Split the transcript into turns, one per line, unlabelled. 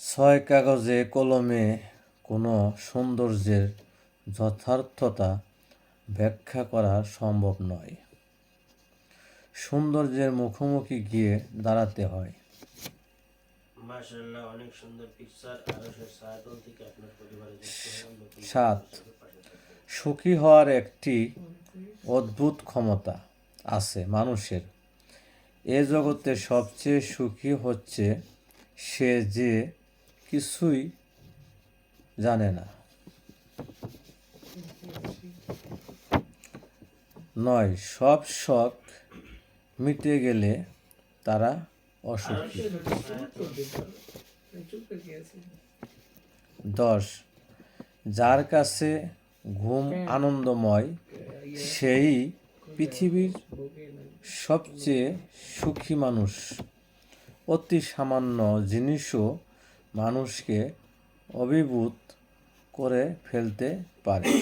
ছয় কাগজে কলমে কোনো সৌন্দর্যের যথার্থতা ব্যাখ্যা করা সম্ভব নয়। সৌন্দর্যের মুখোমুখি গিয়ে দাঁড়াতে হয়। সাত। সুখী হওয়ার একটি অদ্ভুত ক্ষমতা আছে মানুষের। এ জগতে সবচেয়ে সুখী হচ্ছে সে যে কিছুই জানে না। নয়, সব শখ মিটে গেলে তারা অসুখী। দশ, যার কাছে ঘুম আনন্দময়, সেই পৃথিবীর সবচেয়ে সুখী মানুষ। অতি সামান্য জিনিসও মানুষকে অভিভূত করে ফেলতে পারে।